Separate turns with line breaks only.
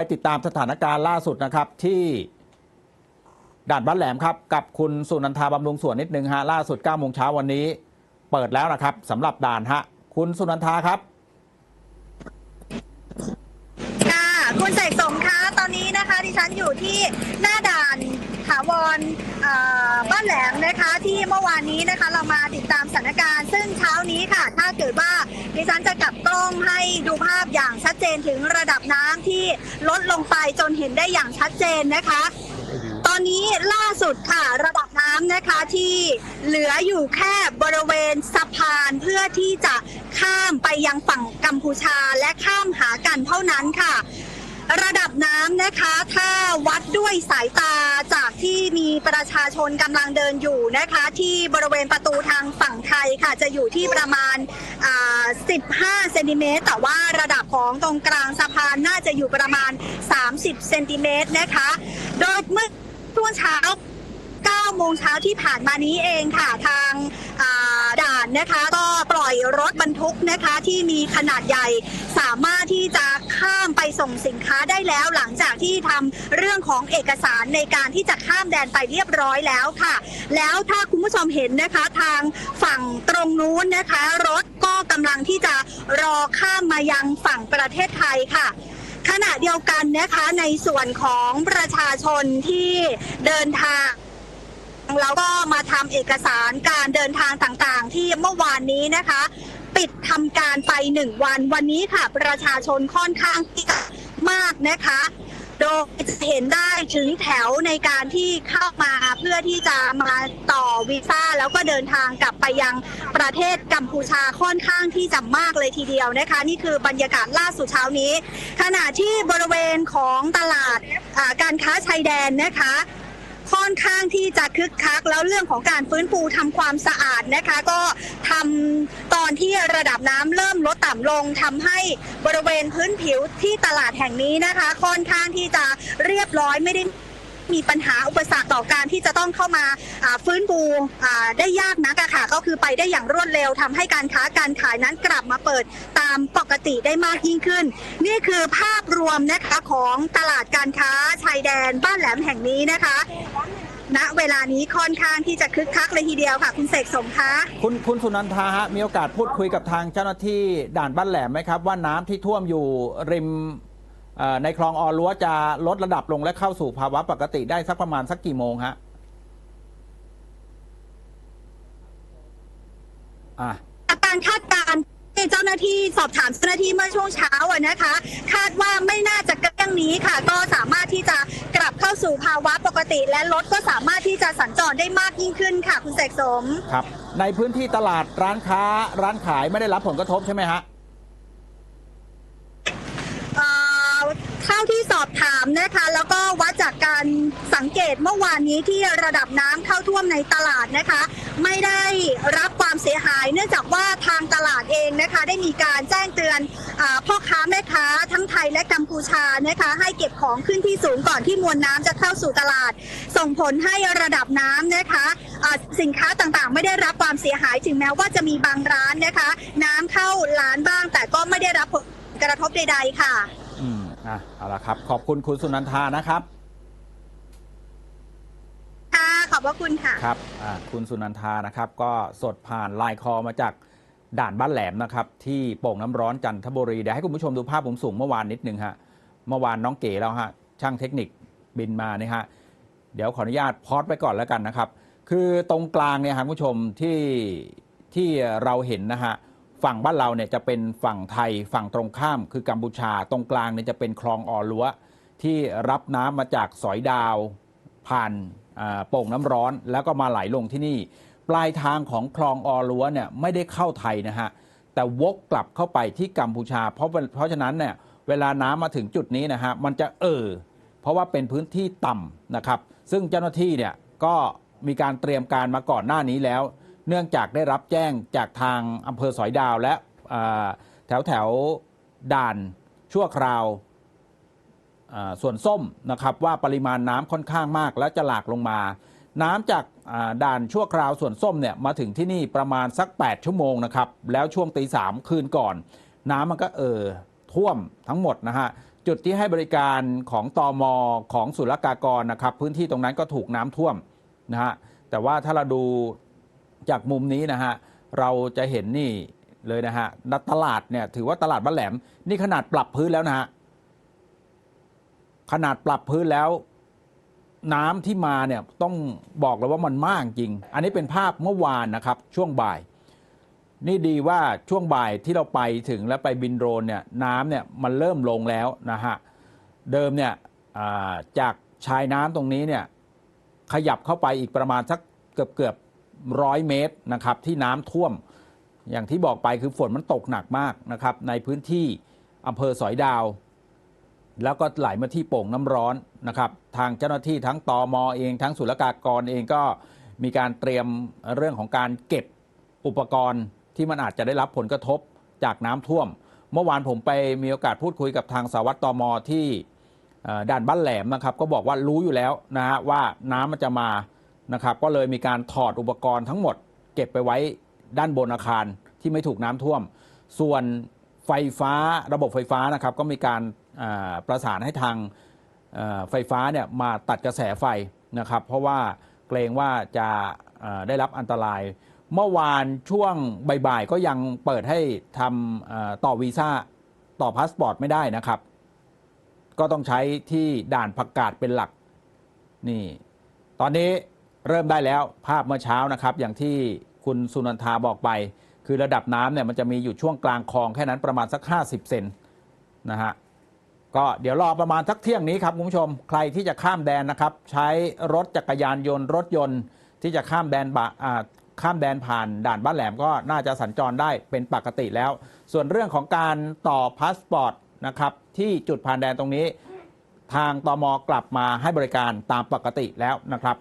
ไปติดตามสถานการณ์ล่าสุดนะครับที่ด่านบ้านแหลมครับกับคุณสุนันทาบำรุงส่วนนิดนึงฮะล่าสุด9โมงเช้าวันนี้ เปิดแล้วนะครับสำหรับด่านฮะคุณสุนันทาครับ
ค่ะคุณเสกสมคะตอนนี้นะคะดิฉันอยู่ที่หน้าด่าน ถาวรเอ่อบ้านแหลมนะคะที่เมื่อวานนี้นะคะเรามาติดตามสถานการณ์ ซึ่งเช้านี้ค่ะ ถ้าเกิดว่าดิฉันจะกลับกล้องให้ดูภาพอย่างชัดเจนถึงระดับน้ำที่ลดลงไปจนเห็นได้อย่างชัดเจนนะคะ ตอนนี้ล่าสุดค่ะระดับน้ำนะคะที่เหลืออยู่แค่บริเวณสะพานเพื่อที่จะข้ามไปยังฝั่งกัมพูชาและข้ามหากันเท่านั้นค่ะ ระดับน้ำนะคะ ถ้าวัดด้วยสายตาจากที่มีประชาชนกำลังเดินอยู่นะคะ ที่บริเวณประตูทางฝั่งไทยค่ะ จะอยู่ที่ประมาณ 15 เซนติเมตรแต่ว่าระดับของตรงกลางสะพานน่าจะอยู่ประมาณ 30 เซนติเมตรนะคะ โดยเมื่อช่วงเช้า9โมงเช้าที่ผ่านมานี้เองค่ะทางอ่าด่า นะคะ ก็ปล่อยรถบรรทุกนะคะที่มีขนาดใหญ่สามารถที่จะข้ามไปส่งสินค้าได้แล้ว หลังจากที่ทำเรื่องของเอกสารในการที่จะข้ามแดนไปเรียบร้อยแล้วค่ะ แล้วถ้าคุณผู้ชมเห็นนะคะทางฝั่งตรงนู้นนะคะ รถก็กำลังที่จะรอข้ามมายังฝั่งประเทศไทยค่ะขณะเดียวกันนะคะในส่วนของประชาชนที่เดินทาง แล้วก็มาทำเอกสารการเดินทางต่างๆ ที่เมื่อวานนี้นะคะ ปิดทำการไปหนึ่งวันวันนี้ค่ะ ประชาชนค่อนข้างที่จะมากนะคะ โดยเห็นได้ถึงแถวในการที่เข้ามาเพื่อที่จะมาต่อวีซ่าแล้วก็เดินทางกลับไปยังประเทศกัมพูชาค่อนข้างที่จะมากเลยทีเดียวนะคะ นี่คือบรรยากาศล่าสุดเช้านี้ ขณะที่บริเวณของตลาดการค้าชายแดนนะคะ ค่อนข้างที่จะคึกคัก แล้วเรื่องของการฟื้นฟูทำความสะอาดนะคะ ก็ทำตอนที่ระดับน้ำเริ่มลดต่ำลงทำให้บริเวณพื้นผิวที่ตลาดแห่งนี้นะคะ ค่อนข้างที่จะเรียบร้อยไม่ได้ มีปัญหาอุปสรรคต่อการที่จะต้องเข้ามาฟื้นฟูได้ยากนักอะค่ะก็คือไปได้อย่างรวดเร็วทำให้การค้าการขายนั้นกลับมาเปิดตามปกติได้มากยิ่งขึ้น นี่คือภาพรวมนะคะของตลาดการค้าชายแดนบ้านแหลมแห่งนี้นะคะณเวลานี้ค่อนข้างที่จะคึกคักเลยทีเดียวค่ะ คุณเสกสมคะ
คุณคุณสุนันทาฮะมีโอกาสพูดคุยกับทางเจ้าหน้าที่ด่านบ้านแหลมไหมครับ ว่าน้ำที่ท่วมอยู่ริม ในคลองออรั้วจะลดระดับลงและเข้าสู่ภาวะปกติได้สักประมาณสักกี่โมงฮะอะ
การคาดการณ์ที่เจ้าหน้าที่สอบถามเจ้าหน้าที่เมื่อช่วงเช้าอะนะคะ คาดว่าไม่น่าจะเรื่องนี้ค่ะ ก็สามารถที่จะกลับเข้าสู่ภาวะปกติ และรถก็สามารถที่จะสัญจรได้มากยิ่งขึ้นค่ะ คุณเสกสม
ครับ ในพื้นที่ตลาดร้านค้าร้านขายไม่ได้รับผลกระทบใช่ไหมฮะ
เอ่อเท่าที่สอบถามนะคะ แล้วก็วัดจากการสังเกตเมื่อวานนี้ที่ระดับน้ำเข้าท่วมในตลาดนะคะ ไม่ได้รับความเสียหาย เนื่องจากว่าทางตลาดเองนะคะ ได้มีการแจ้งเตือนอพ่อค้าแม่ค้าทั้งไทยและกัมพูชานะคะ ให้เก็บของขึ้นที่สูงก่อนที่มวลน้ำจะเข้าสู่ตลาด ส่งผลให้ระดับน้ำนะคะสินค้าต่างๆ ไม่ได้รับความเสียหายถึงแม้ว่าจะมีบางร้านนะคะ น้ำเข้าร้านบ้างแต่ก็ไม่ได้รับผลกระทบใดๆค่ะ
อืมอะเอาละครับ ขอบคุณคุณสุนันทานะครับ
ค่ะขอบพระคุณค่ะ
ครับอ่าคุณสุนันทานะครับ ก็สดผ่านไลน์คอมาจากด่านบ้านแหลมนะครับ ที่โป่งน้ำร้อนจันทบุรี เดี๋ยวให้คุณผู้ชมดูภาพผมสูงเมื่อวานนิดนึงฮะเมื่อวานน้องเก๋แล้วฮะช่างเทคนิคบินมาเนี่ยฮะเดี๋ยวขออนุญาตพอดไว้ก่อนแล้วกันนะครับ คือตรงกลางเนี่ยครับคุณผู้ชมที่ที่เราเห็นนะฮะ ฝั่งบ้านเราเนี่ยจะเป็นฝั่งไทยฝั่งตรงข้าม คือกัมพูชาตรงกลางเนี่ยจะเป็นคลองออลัวที่รับน้ำมาจากสอยดาว ผ่านโป่งน้ำร้อน แล้วก็มาไหลลงที่นี่ ปลายทางของคลองออลัวเนี่ยไม่ได้เข้าไทยนะฮะแต่วกกลับเข้าไปที่กัมพูชา เพราะเพราะฉะนั้นเนี่ยเวลาน้ำมาถึงจุดนี้นะฮะมันจะเอ่อเพราะว่าเป็นพื้นที่ต่ำนะครับ ซึ่งเจ้าหน้าที่เนี่ยก็มีการเตรียมการมาก่อนหน้านี้แล้ว เนื่องจากได้รับแจ้งจากทางอำเภอสอยดาวและแถวแถวด่านชั่วคราวส่วนส้มนะครับว่าปริมาณน้ำค่อนข้างมาก และจะหลากลงมา น้ำจากด่านชั่วคราวส่วนส้มเนี่ยมาถึงที่นี่ประมาณสัก 8 ชั่วโมงนะครับแล้วช่วงตีสามคืนก่อน น้ำมันก็เอ่อท่วมทั้งหมดนะฮะจุดที่ให้บริการของตอมของศุลกากรนะครับพื้นที่ตรงนั้นก็ถูกน้ำท่วมนะฮะแต่ว่าถ้าเราดู จากมุมนี้นะฮะเราจะเห็นนี่เลยนะฮะตลาดเนี่ยถือว่าตลาดบ้านแหลม นี่ขนาดปรับพื้นแล้วนะฮะขนาดปรับพื้นแล้ว น้ำที่มาเนี่ยต้องบอกเลยว่ามันมากจริง อันนี้เป็นภาพเมื่อวานนะครับ ช่วงบ่าย นี่ดีว่าช่วงบ่ายที่เราไปถึงแล้วไปบินโดรนเนี่ยน้ำเนี่ยมันเริ่มลงแล้วนะฮะเดิมเนี่ยจากชายน้ำตรงนี้เนี่ยขยับเข้าไปอีกประมาณสักเกือบเกือบ ร้อยเมตรนะครับที่น้ำท่วม อย่างที่บอกไปคือฝนมันตกหนักมากนะครับในพื้นที่อำเภอสอยดาว แล้วก็ไหลมาที่โป่งน้ำร้อนนะครับทางเจ้าหน้าที่ทั้งตอมอเองทั้งศุลกากรเองก็มีการเตรียมเรื่องของการเก็บอุปกรณ์ที่มันอาจจะได้รับผลกระทบจากน้ำท่วม เมื่อวานผมไปมีโอกาสพูดคุยกับทางสาวัตตอมอที่ด่านบ้านแหลมนะครับ ก็บอกว่ารู้อยู่แล้วนะฮะว่าน้ำมันจะมา นะครับก็เลยมีการถอดอุปกรณ์ทั้งหมด เก็บไปไว้ด้านบนอาคารที่ไม่ถูกน้ำท่วม ส่วนไฟฟ้าระบบไฟฟ้านะครับก็มีการประสานให้ทางไฟฟ้าเนี่ยมาตัดกระแสไฟนะครับเพราะว่าเกรงว่าจะได้รับอันตราย เมื่อวานช่วงบ่ายๆก็ยังเปิดให้ทำต่อวีซ่าต่อพาสปอร์ตไม่ได้นะครับ ก็ต้องใช้ที่ด่านผักกาดเป็นหลักนี่ ตอนนี้ เริ่มได้แล้วภาพเมื่อเช้านะครับ อย่างที่คุณสุนันทาบอกไป คือระดับน้ำเนี่ยมันจะมีอยู่ช่วงกลางคลองแค่นั้นประมาณสัก 50 เซนนะฮะก็เดี๋ยวรอประมาณสักเที่ยงนี้ครับคุณผู้ชมใครที่จะข้ามแดนนะครับ ใช้รถจักรยานยนต์ รถยนต์ที่จะข้ามแดนบะอ่าข้ามแดนผ่านด่านบ้านแหลมก็น่าจะสัญจรได้เป็นปกติแล้ว ส่วนเรื่องของการต่อพาสปอร์ตนะครับที่จุดผ่านแดนตรงนี้ ทางตมกลับมาให้บริการตามปกติแล้วนะครับ